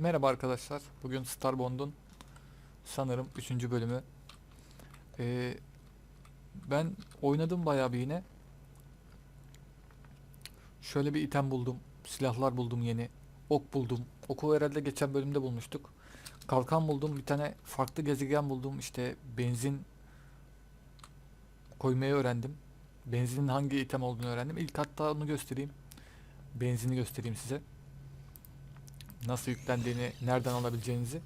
Merhaba arkadaşlar. Bugün Starbond'un sanırım 3. bölümü. Ee, ben oynadım bayağı bir yine. Şöyle bir item buldum. Silahlar buldum yeni. Ok buldum. Oku herhalde geçen bölümde bulmuştuk. Kalkan buldum. Bir tane farklı gezegen buldum. İşte benzin koymayı öğrendim. Benzinin hangi item olduğunu öğrendim. İlk hatta onu göstereyim. Benzini göstereyim size nasıl yüklendiğini, nereden alabileceğinizi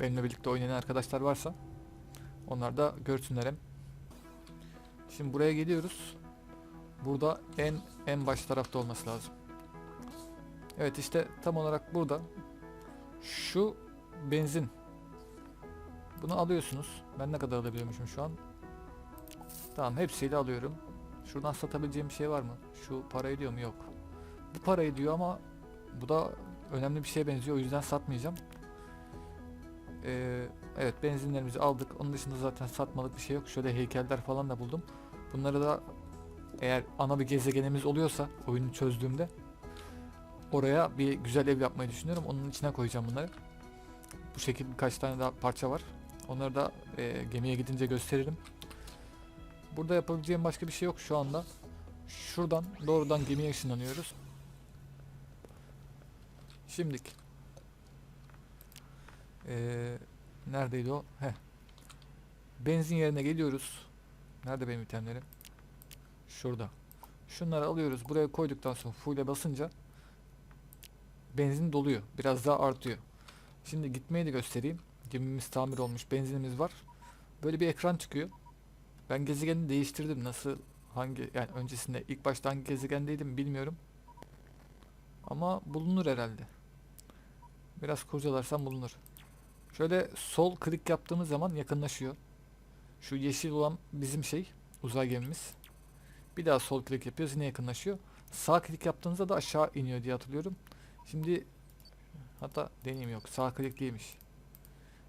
benimle birlikte oynayan arkadaşlar varsa onlar da görsünler hem. Şimdi buraya geliyoruz. Burada en en baş tarafta olması lazım. Evet işte tam olarak burada şu benzin bunu alıyorsunuz. Ben ne kadar alabiliyormuşum şu an? Tamam hepsiyle alıyorum. Şuradan satabileceğim bir şey var mı? Şu parayı diyor mu? Yok. Bu parayı diyor ama bu da önemli bir şeye benziyor. O yüzden satmayacağım. Ee, evet benzinlerimizi aldık. Onun dışında zaten satmalık bir şey yok. Şöyle heykeller falan da buldum. Bunları da eğer ana bir gezegenimiz oluyorsa oyunu çözdüğümde oraya bir güzel ev yapmayı düşünüyorum. Onun içine koyacağım bunları. Bu şekilde birkaç tane daha parça var. Onları da e, gemiye gidince gösteririm. Burada yapabileceğim başka bir şey yok şu anda. Şuradan doğrudan gemiye ışınlanıyoruz. Şimdik. Ee, neredeydi o? Heh. Benzin yerine geliyoruz. Nerede benim itemlerim? Şurada. Şunları alıyoruz. Buraya koyduktan sonra full'e basınca benzin doluyor. Biraz daha artıyor. Şimdi gitmeyi de göstereyim. Gemimiz tamir olmuş. Benzinimiz var. Böyle bir ekran çıkıyor. Ben gezegeni değiştirdim. Nasıl hangi yani öncesinde ilk başta hangi gezegendeydim bilmiyorum. Ama bulunur herhalde. Biraz kurcalarsam bulunur. Şöyle sol klik yaptığımız zaman yakınlaşıyor. Şu yeşil olan bizim şey, uzay gemimiz. Bir daha sol klik yapıyoruz yine yakınlaşıyor. Sağ klik yaptığınızda da aşağı iniyor diye hatırlıyorum. Şimdi hatta deneyim yok. Sağ klik değilmiş.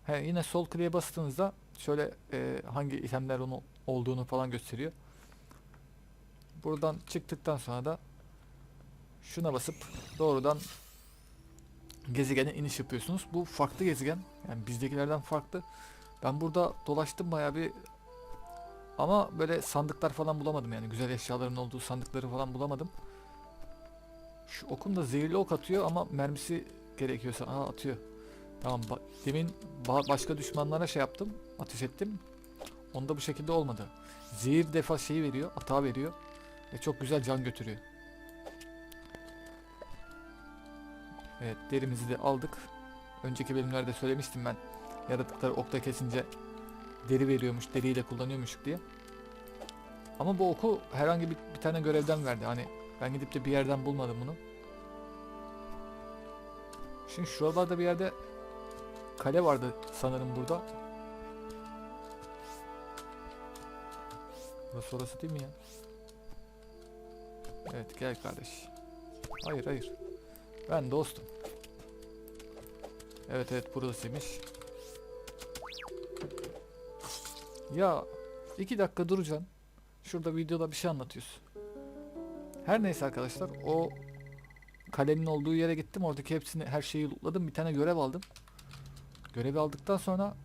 He, yine sol kliğe bastığınızda şöyle e, hangi itemler onu olduğunu falan gösteriyor. Buradan çıktıktan sonra da şuna basıp doğrudan gezegene iniş yapıyorsunuz. Bu farklı gezegen. Yani bizdekilerden farklı. Ben burada dolaştım bayağı bir ama böyle sandıklar falan bulamadım yani güzel eşyaların olduğu sandıkları falan bulamadım. Şu okum da zehirli ok atıyor ama mermisi gerekiyorsa Aa, atıyor. Tamam ba- demin ba- başka düşmanlara şey yaptım ateş ettim. Onda bu şekilde olmadı. Zehir defa şeyi veriyor hata veriyor ve çok güzel can götürüyor. Evet derimizi de aldık. Önceki bölümlerde söylemiştim ben. Yaratıkları okta kesince deri veriyormuş, deriyle kullanıyormuş diye. Ama bu oku herhangi bir, bir tane görevden verdi. Hani ben gidip de bir yerden bulmadım bunu. Şimdi şuralarda bir yerde kale vardı sanırım burada. Burası orası değil mi ya? Evet gel kardeş. Hayır hayır. Ben dostum. Evet evet burasıymış. Ya iki dakika duracaksın. Şurada videoda bir şey anlatıyorsun. Her neyse arkadaşlar o kalenin olduğu yere gittim. Oradaki hepsini her şeyi lootladım. Bir tane görev aldım. Görevi aldıktan sonra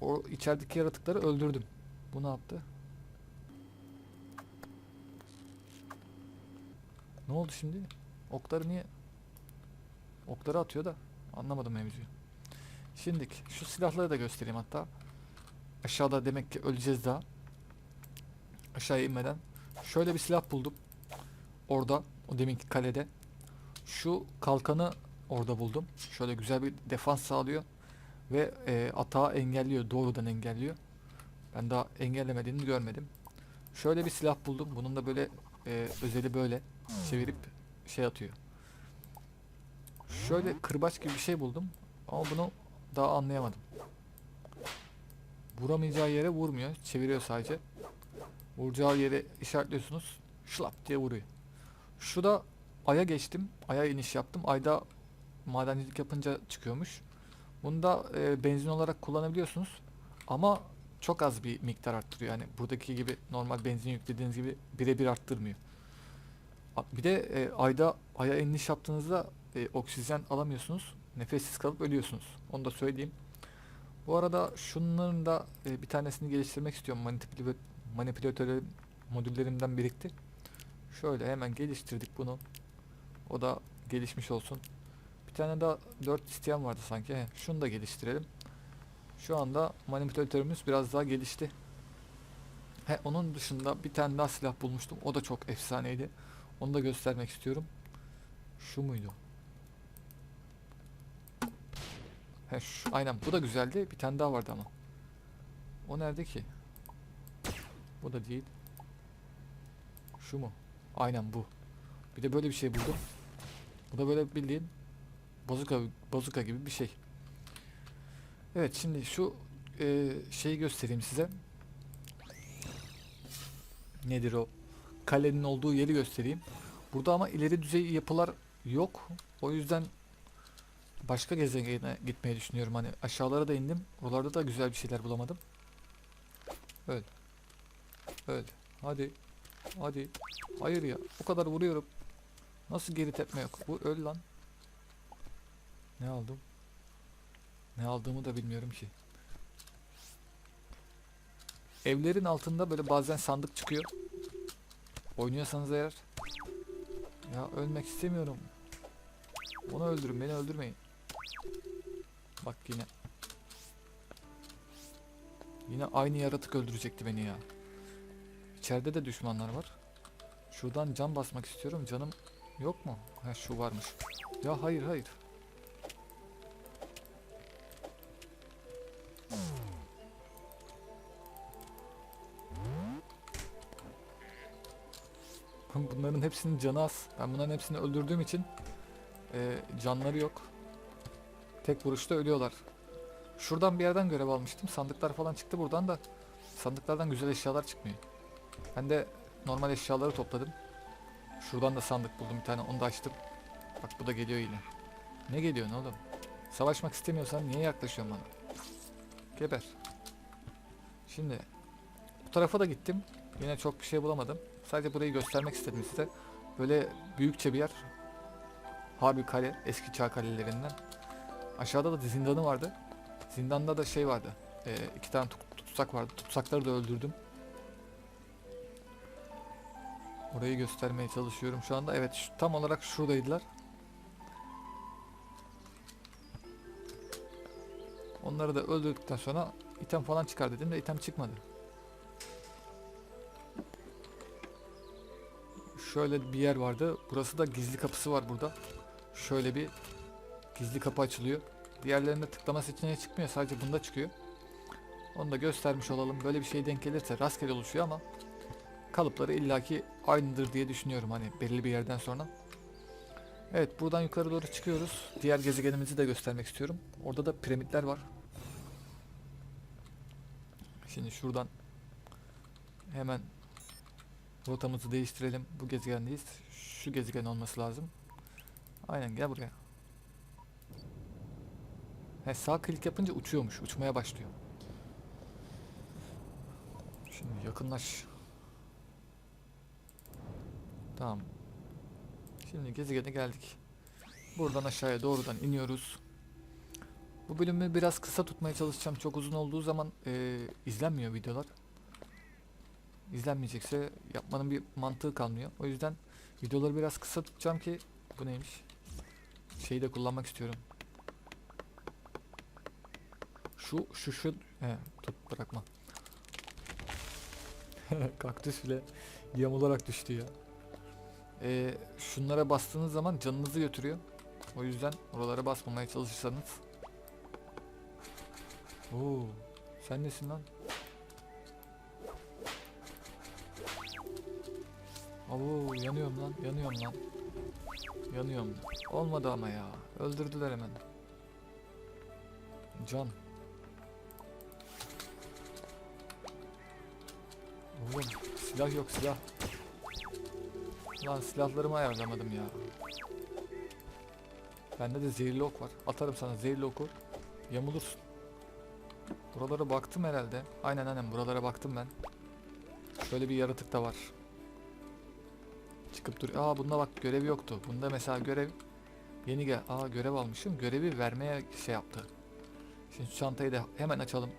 o içerideki yaratıkları öldürdüm. Bu ne yaptı? Ne oldu şimdi? Okları niye? Okları atıyor da anlamadım mevzuyu. Şimdik şu silahları da göstereyim hatta. Aşağıda demek ki öleceğiz daha. Aşağıya inmeden. Şöyle bir silah buldum. Orada o deminki kalede. Şu kalkanı orada buldum. Şöyle güzel bir defans sağlıyor. Ve e, atağı engelliyor. Doğrudan engelliyor. Ben daha engellemediğini görmedim. Şöyle bir silah buldum. Bunun da böyle e, özeli böyle çevirip şey atıyor. Şöyle kırbaç gibi bir şey buldum. Ama bunu daha anlayamadım. Vuramayacağı yere vurmuyor. Çeviriyor sadece. Vuracağı yere işaretliyorsunuz. Şlap diye vuruyor. Şu da Ay'a geçtim. Ay'a iniş yaptım. Ay'da madencilik yapınca çıkıyormuş. Bunu da e, benzin olarak kullanabiliyorsunuz. Ama çok az bir miktar arttırıyor. Yani buradaki gibi normal benzin yüklediğiniz gibi birebir arttırmıyor. Bir de e, ayda aya iniş yaptığınızda e, oksijen alamıyorsunuz. Nefessiz kalıp ölüyorsunuz. Onu da söyleyeyim. Bu arada şunların da e, bir tanesini geliştirmek istiyorum. Manipülatör modüllerimden birikti. Şöyle hemen geliştirdik bunu. O da gelişmiş olsun. Bir tane daha 4 isteyen vardı sanki. He, şunu da geliştirelim. Şu anda manipülatörümüz biraz daha gelişti. He, onun dışında bir tane daha silah bulmuştum. O da çok efsaneydi. Onu da göstermek istiyorum. Şu muydu? He, şu, aynen bu da güzeldi. Bir tane daha vardı ama. O nerede ki? Bu da değil. Şu mu? Aynen bu. Bir de böyle bir şey buldum. Bu da böyle bildiğin bazuka bazuka gibi bir şey. Evet şimdi şu e, şeyi göstereyim size. Nedir o? Kalenin olduğu yeri göstereyim. Burada ama ileri düzey yapılar yok. O yüzden başka gezegene gitmeyi düşünüyorum. Hani aşağılara da indim. Oralarda da güzel bir şeyler bulamadım. Öl. Öl. Hadi. Hadi. Hayır ya. O kadar vuruyorum. Nasıl geri tepme yok? Bu öl lan. Ne aldım? Ne aldığımı da bilmiyorum ki. Evlerin altında böyle bazen sandık çıkıyor. Oynuyorsanız eğer. Ya ölmek istemiyorum. Onu öldürün, beni öldürmeyin. Bak yine. Yine aynı yaratık öldürecekti beni ya. İçeride de düşmanlar var. Şuradan can basmak istiyorum. Canım yok mu? Ha şu varmış. Ya hayır hayır. Bunların hepsinin canı az. Ben bunların hepsini öldürdüğüm için e, canları yok. Tek vuruşta ölüyorlar. Şuradan bir yerden görev almıştım. Sandıklar falan çıktı buradan da sandıklardan güzel eşyalar çıkmıyor. Ben de normal eşyaları topladım. Şuradan da sandık buldum bir tane. Onu da açtım. Bak bu da geliyor yine. Ne geliyor ne oğlum? Savaşmak istemiyorsan niye yaklaşıyorsun bana? Geber. Şimdi bu tarafa da gittim. Yine çok bir şey bulamadım. Sadece burayı göstermek istedim size. Böyle büyükçe bir yer. Harbi kale. Eski çağ kalelerinden. Aşağıda da zindanı vardı. Zindanda da şey vardı. Ee, iki tane tut- tutsak vardı. Tutsakları da öldürdüm. Orayı göstermeye çalışıyorum şu anda. Evet şu- tam olarak şuradaydılar. Onları da öldürdükten sonra item falan çıkar dedim de item çıkmadı. Şöyle bir yer vardı. Burası da gizli kapısı var burada. Şöyle bir gizli kapı açılıyor. Diğerlerinde tıklama seçeneği çıkmıyor. Sadece bunda çıkıyor. Onu da göstermiş olalım. Böyle bir şey denk gelirse rastgele oluşuyor ama kalıpları illaki aynıdır diye düşünüyorum hani belirli bir yerden sonra. Evet buradan yukarı doğru çıkıyoruz. Diğer gezegenimizi de göstermek istiyorum. Orada da piramitler var. Şimdi şuradan hemen rotamızı değiştirelim. Bu gezegendeyiz. Şu gezegen olması lazım. Aynen gel buraya. He, sağ klik yapınca uçuyormuş. Uçmaya başlıyor. Şimdi yakınlaş. Tamam. Şimdi gezegene geldik. Buradan aşağıya doğrudan iniyoruz. Bu bölümü biraz kısa tutmaya çalışacağım. Çok uzun olduğu zaman eee, izlenmiyor videolar. İzlenmeyecekse yapmanın bir mantığı kalmıyor. O yüzden videoları biraz kısa tutacağım ki bu neymiş? Şeyi de kullanmak istiyorum. Şu şu şu he, tut bırakma. Kaktüs bile yamularak düştü ya. Ee, şunlara bastığınız zaman canınızı götürüyor. O yüzden oralara basmamaya çalışırsanız. Oo, sen nesin lan? Oo, yanıyorum lan, yanıyorum lan. Yanıyorum. Olmadı ama ya. Öldürdüler hemen. Can. Oğlum silah yok silah. Lan silahlarımı ayarlamadım ya. Bende de zehirli ok var. Atarım sana zehirli oku. Yamulursun. Buralara baktım herhalde. Aynen aynen buralara baktım ben. Şöyle bir yaratık da var. Çıkıp dur. Aa bunda bak görev yoktu. Bunda mesela görev Yeni gel. Aa görev almışım. Görevi vermeye şey yaptı. Şimdi çantayı da hemen açalım.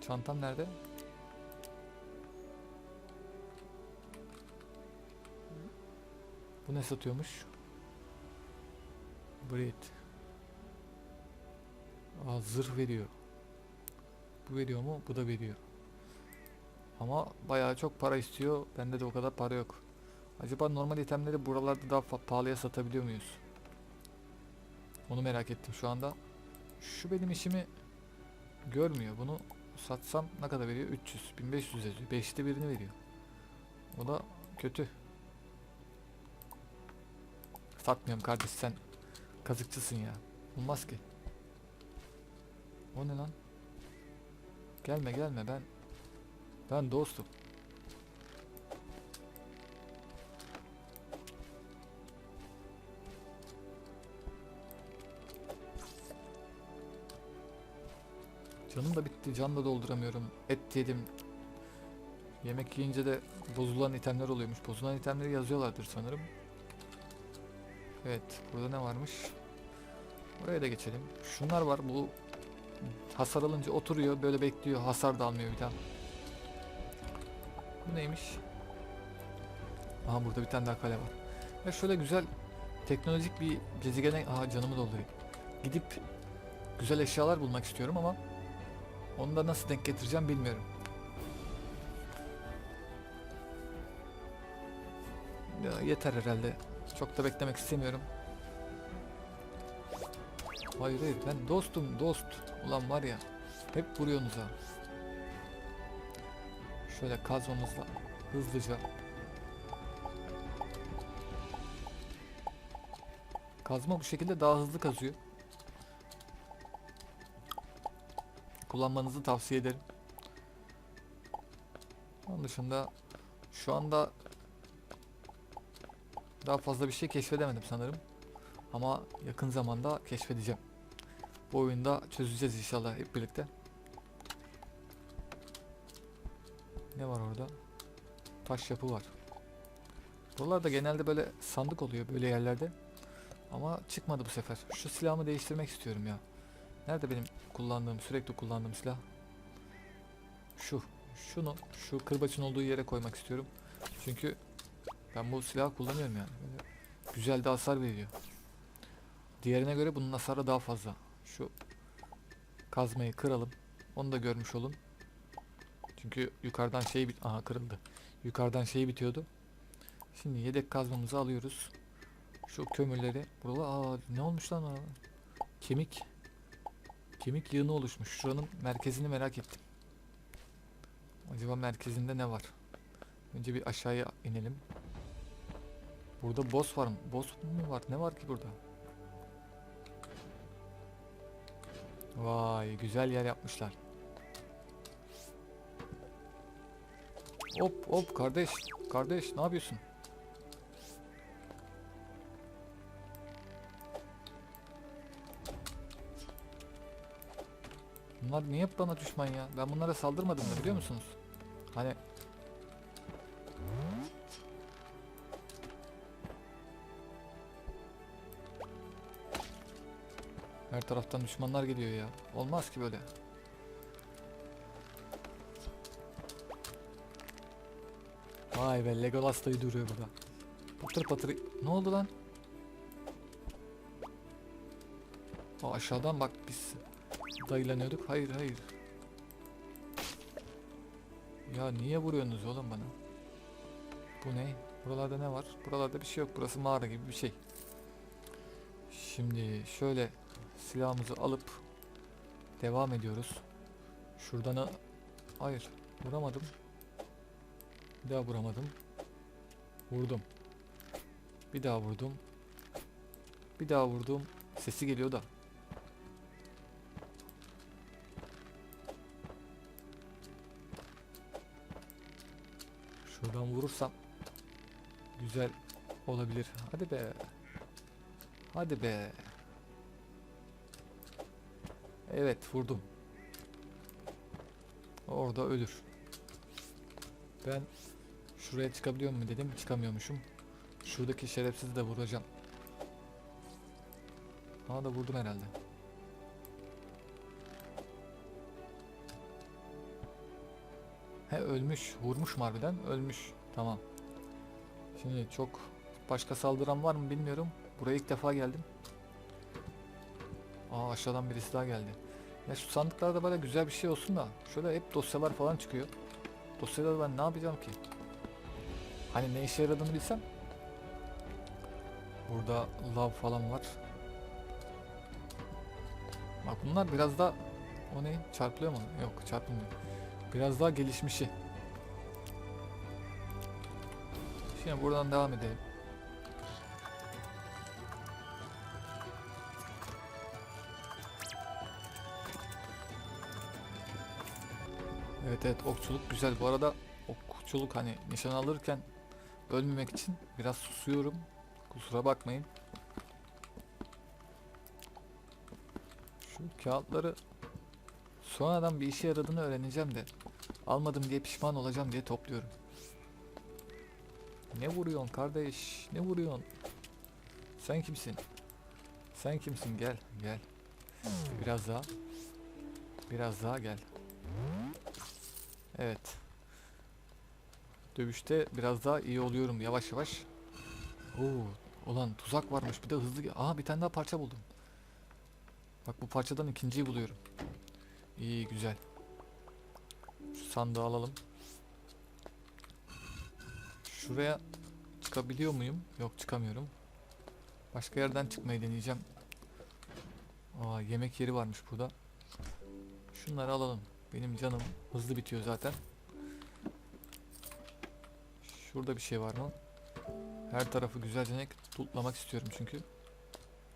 Çantam nerede? Bu ne satıyormuş? Breed. Aa zırh veriyor. Bu veriyor mu? Bu da veriyor. Ama bayağı çok para istiyor. Bende de o kadar para yok. Acaba normal itemleri buralarda daha pahalıya satabiliyor muyuz? Onu merak ettim şu anda. Şu benim işimi görmüyor. Bunu satsam ne kadar veriyor? 300, 1500 yazıyor. 5'te birini veriyor. O da kötü. Satmıyorum kardeş sen kazıkçısın ya. Olmaz ki. O ne lan? Gelme gelme ben ben dostum. Canım da bitti. Can da dolduramıyorum. Et yedim. Yemek yiyince de bozulan itemler oluyormuş. Bozulan itemleri yazıyorlardır sanırım. Evet. Burada ne varmış? Buraya da geçelim. Şunlar var. Bu hasar alınca oturuyor. Böyle bekliyor. Hasar da almıyor bir daha. Bu neymiş? Aha burada bir tane daha kale var. Ya şöyle güzel teknolojik bir gezegene... Aha canımı doldurayım. Gidip güzel eşyalar bulmak istiyorum ama onu da nasıl denk getireceğim bilmiyorum. Ya yeter herhalde. Çok da beklemek istemiyorum. Hayır hayır ben dostum dost. Ulan var ya hep vuruyorsunuz ha. Şöyle kazmamızla hızlıca. Kazma bu şekilde daha hızlı kazıyor. Kullanmanızı tavsiye ederim. Onun dışında şu anda daha fazla bir şey keşfedemedim sanırım. Ama yakın zamanda keşfedeceğim. Bu oyunda çözeceğiz inşallah hep birlikte. Ne var orada? Taş yapı var. Buralarda genelde böyle sandık oluyor böyle yerlerde. Ama çıkmadı bu sefer. Şu silahımı değiştirmek istiyorum ya. Nerede benim kullandığım, sürekli kullandığım silah? Şu. Şunu, şu kırbaçın olduğu yere koymak istiyorum. Çünkü ben bu silahı kullanıyorum yani. Böyle güzel de hasar veriyor. Diğerine göre bunun hasarı daha fazla. Şu kazmayı kıralım. Onu da görmüş olun. Çünkü yukarıdan şey bit aha kırıldı. Yukarıdan şey bitiyordu. Şimdi yedek kazmamızı alıyoruz. Şu kömürleri. Buralar aa ne olmuş lan oralar? Kemik. Kemik yığını oluşmuş. Şuranın merkezini merak ettim. Acaba merkezinde ne var? Önce bir aşağıya inelim. Burada boss var mı? Boss mu var? Ne var ki burada? Vay güzel yer yapmışlar. Hop hop kardeş. Kardeş ne yapıyorsun? Bunlar niye bana düşman ya? Ben bunlara saldırmadım da biliyor musunuz? Hani Her taraftan düşmanlar geliyor ya. Olmaz ki böyle. Vay be Legolas dayı duruyor burada. Patır patır. Ne oldu lan? Aa, aşağıdan bak biz dayılanıyorduk. Hayır hayır. Ya niye vuruyorsunuz oğlum bana? Bu ne? Buralarda ne var? Buralarda bir şey yok. Burası mağara gibi bir şey. Şimdi şöyle silahımızı alıp devam ediyoruz. Şuradan a- hayır vuramadım. Bir daha vuramadım. Vurdum. Bir daha vurdum. Bir daha vurdum. Sesi geliyor da. Şuradan vurursam güzel olabilir. Hadi be. Hadi be. Evet vurdum. Orada ölür. Ben şuraya çıkabiliyor mu dedim çıkamıyormuşum. Şuradaki şerefsizi de vuracağım. Ona da vurdum herhalde. He ölmüş. Vurmuş mu harbiden? Ölmüş. Tamam. Şimdi çok başka saldıran var mı bilmiyorum. Buraya ilk defa geldim. Aa aşağıdan birisi daha geldi. Ya şu sandıklarda böyle güzel bir şey olsun da şöyle hep dosyalar falan çıkıyor. Dosyaları ben ne yapacağım ki? Hani ne işe yaradığını bilsem. Burada lav falan var. Bak bunlar biraz da o ne? Çarpılıyor mu? Yok çarpılmıyor. Biraz daha gelişmişi. Şimdi buradan devam edelim. Evet evet okçuluk güzel. Bu arada okçuluk hani nişan alırken ölmemek için biraz susuyorum. Kusura bakmayın. Şu kağıtları sonradan bir işe yaradığını öğreneceğim de almadım diye pişman olacağım diye topluyorum. Ne vuruyorsun kardeş? Ne vuruyorsun? Sen kimsin? Sen kimsin? Gel, gel. Biraz daha. Biraz daha gel. Evet. Dövüşte biraz daha iyi oluyorum yavaş yavaş. Oo, ulan tuzak varmış. Bir de hızlı. Aa bir tane daha parça buldum. Bak bu parçadan ikinciyi buluyorum. İyi güzel. Şu sandığı alalım. Şuraya çıkabiliyor muyum? Yok çıkamıyorum. Başka yerden çıkmayı deneyeceğim. Aa yemek yeri varmış burada. Şunları alalım. Benim canım hızlı bitiyor zaten. Şurada bir şey var mı? Her tarafı güzelce tutlamak istiyorum çünkü.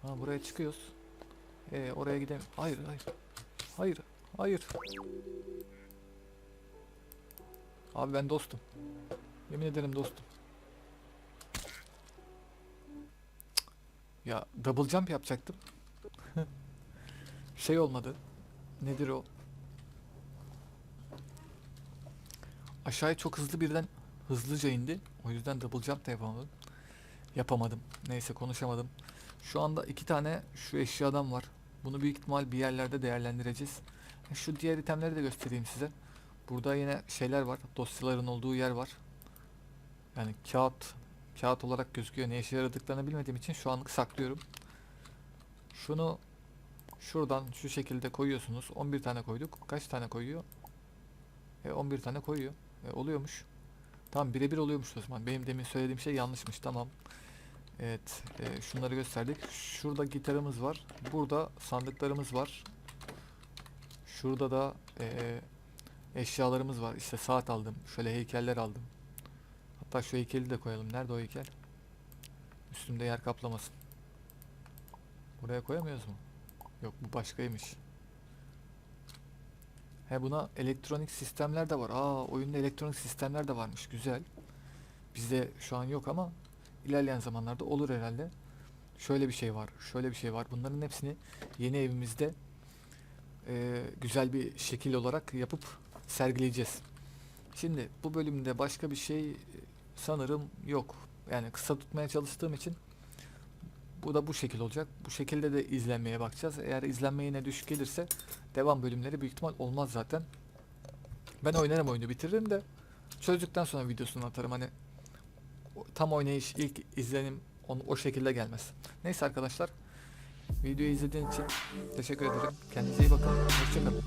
Ha buraya çıkıyoruz. Ee, oraya gidelim. Hayır hayır. Hayır. Hayır. Abi ben dostum. Yemin ederim dostum. Ya double jump yapacaktım. şey olmadı. Nedir o? Aşağıya çok hızlı birden hızlıca indi. O yüzden double jump da yapamadım. Yapamadım. Neyse konuşamadım. Şu anda iki tane şu eşyadan var. Bunu büyük ihtimal bir yerlerde değerlendireceğiz. Şu diğer itemleri de göstereyim size. Burada yine şeyler var. Dosyaların olduğu yer var. Yani kağıt kağıt olarak gözüküyor. Ne işe yaradıklarını bilmediğim için şu anlık saklıyorum. Şunu şuradan şu şekilde koyuyorsunuz. 11 tane koyduk. Kaç tane koyuyor? E 11 tane koyuyor. E, oluyormuş. Tamam birebir oluyormuş o zaman. Benim demin söylediğim şey yanlışmış. Tamam. Evet. e, şunları gösterdik. Şurada gitarımız var. Burada sandıklarımız var. Şurada da e, eşyalarımız var. İşte saat aldım. Şöyle heykeller aldım. Hatta şu heykeli de koyalım. Nerede o heykel? Üstümde yer kaplamasın. Buraya koyamıyoruz mu? Yok bu başkaymış. He buna elektronik sistemler de var. Aa oyunda elektronik sistemler de varmış. Güzel. Bizde şu an yok ama ilerleyen zamanlarda olur herhalde. Şöyle bir şey var. Şöyle bir şey var. Bunların hepsini yeni evimizde e, güzel bir şekil olarak yapıp sergileyeceğiz. Şimdi bu bölümde başka bir şey e, sanırım yok. Yani kısa tutmaya çalıştığım için bu da bu şekil olacak. Bu şekilde de izlenmeye bakacağız. Eğer izlenme yine düşük gelirse devam bölümleri büyük ihtimal olmaz zaten. Ben oynarım oyunu bitiririm de çözdükten sonra videosunu atarım hani tam oynayış ilk izlenim onu, o şekilde gelmez. Neyse arkadaşlar Videoyu izlediğiniz için teşekkür ederim. Kendinize iyi bakın. Hoşçakalın.